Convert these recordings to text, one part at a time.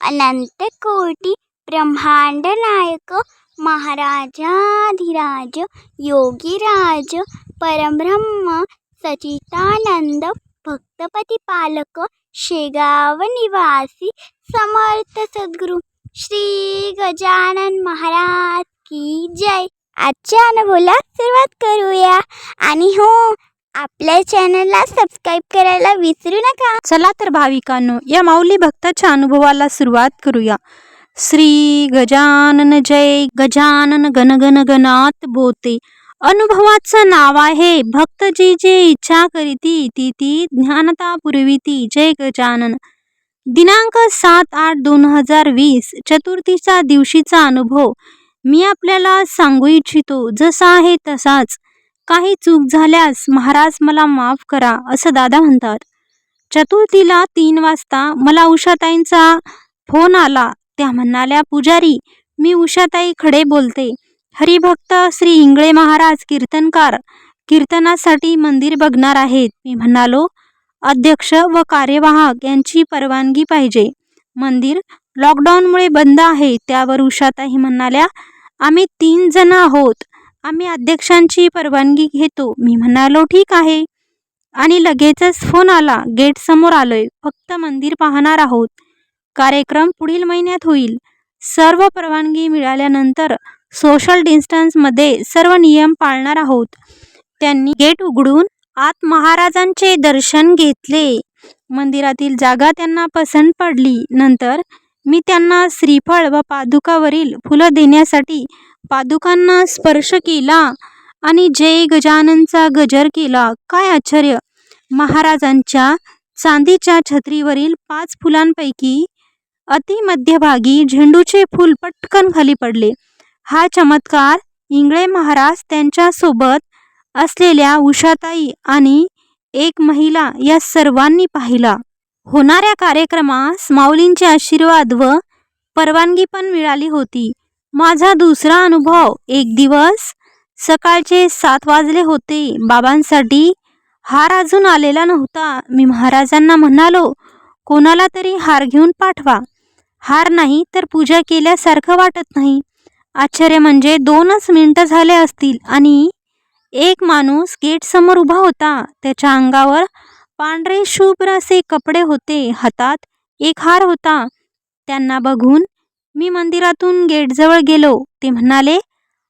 अनंत कोटी ब्रह्मांड नायक महाराजाधिराज योगीराज परब्रह्म सचितानंद भक्तपती पालक शेगाव निवासी समर्थ सद्गुरू श्री गजानन महाराज की जय. आजच्या अनुभवला सुरुवात करूया. आणि हो आपल्या चॅनलला सबस्क्राईब करायला विसरू नका. चला तर भाविकांनो या माऊली भक्ताच्या अनुभवाला सुरुवात करूया. श्री गजानन जय गजानन गणगण गणात बोते. अनुभवाचं नाव आहे भक्त जी जे इच्छा करीती ती ती ज्ञानता पुरविती. जय गजानन. दिनांक सात आठ दोन हजार वीस चतुर्थीचा दिवशीचा अनुभव मी आपल्याला सांगू इच्छितो. जसा आहे तसाच काही चूक झाल्यास महाराज मला माफ करा असं दादा म्हणतात. चतुर्थीला तीन वाजता मला उषाताईंचा फोन आला. त्या म्हणाल्या पुजारी मी उषाताई खडे बोलते. हरिभक्त श्री इंगळे महाराज कीर्तनकार कीर्तनासाठी मंदिर बघणार आहेत. मी म्हणालो अध्यक्ष व कार्यवाहक यांची परवानगी पाहिजे. मंदिर लॉकडाऊनमुळे बंद आहे. त्यावर उषाताई म्हणाल्या आम्ही तीन जण आहोत. आम्ही अध्यक्षांची परवानगी घेतो. मी म्हणालो ठीक आहे. आणि लगेचच फोन आला. गेट समोर आलोय. फक्त मंदिर पाहणार आहोत. कार्यक्रम पुढील महिन्यात होईल. सर्व परवानगी मिळाल्यानंतर सोशल डिस्टन्समध्ये सर्व नियम पाळणार आहोत. त्यांनी गेट उघडून आत महाराजांचे दर्शन घेतले. मंदिरातील जागा त्यांना पसंत पडली. नंतर मी त्यांना श्रीफळ व पादुकावरील फुलं देण्यासाठी पादुकांना स्पर्श केला आणि जय गजाननचा गजर केला. काय आश्चर्य! महाराजांच्या चांदीच्या छत्रीवरील पाच फुलांपैकी अति मध्यभागी झेंडूचे फूल पटकन खाली पडले. हा चमत्कार इंगळे महाराज त्यांच्यासोबत असलेल्या उषाताई आणि एक महिला या सर्वांनी पाहिला. होणाऱ्या कार्यक्रमास माऊलींचे आशीर्वाद व परवानगी पण मिळाली होती. माझा दुसरा अनुभव एक दिवस सकाळचे सात वाजले होते. बाबांसाठी हार अजून आलेला नव्हता. मी महाराजांना म्हणालो कोणाला तरी हार घेऊन पाठवा. हार नाही तर पूजा केल्यासारखं वाटत नाही. आश्चर्य म्हणजे दोनच मिनटं झाले असतील आणि एक माणूस गेटसमोर उभा होता. त्याच्या अंगावर पांढरे शुभ्र असे कपडे होते. हातात एक हार होता. त्यांना बघून मी मंदिरातून गेटजवळ गेलो. ते म्हणाले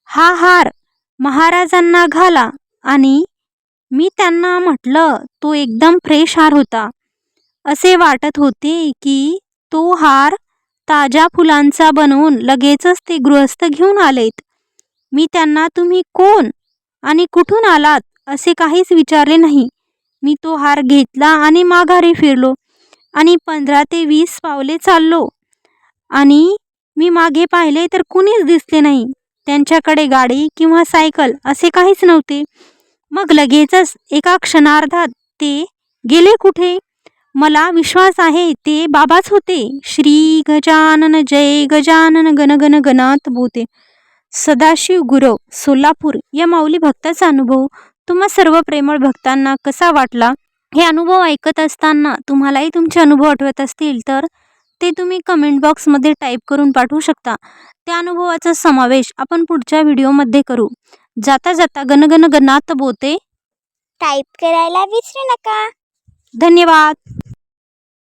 हा हार महाराजांना घाला. आणि मी त्यांना म्हटलं तो एकदम फ्रेश हार होता. असे वाटत होते की तो हार ताज्या फुलांचा बनवून लगेचच ते गृहस्थ घेऊन आलेत. मी त्यांना तुम्ही कोण आणि कुठून आलात? असे काहीच विचारले नाही. मी तो हार घेतला आणि माघारी फिरलो आणि पंधरा ते वीस पावले चाललो. आणि मी मागे पाहिले तर कुणीच दिसले नाही. त्यांच्याकडे गाडी किंवा सायकल असे काहीच नव्हते. मग लगेचच एका क्षणार्धात ते गेले कुठे? मला विश्वास आहे ते बाबाच होते. श्री गजानन जय गजानन गणगण गणात बोते सदाशिव गुरव सोलापूर या माऊली भक्ताचा अनुभव. तुम्हा सर्व प्रेमळ भक्तांना कसा वाटला? हे अनुभव ऐकत असताना तुम्हालाही तुमचे अनुभव आठवत असतील तर ते तुम्ही कमेंट बॉक्समध्ये टाईप करून पाठवू शकता. त्या अनुभवाचा समावेश आपण पुढच्या व्हिडिओमध्ये करू. जाता जाता गणगण गणात बोते. टाईप करायला विसरू नका. धन्यवाद.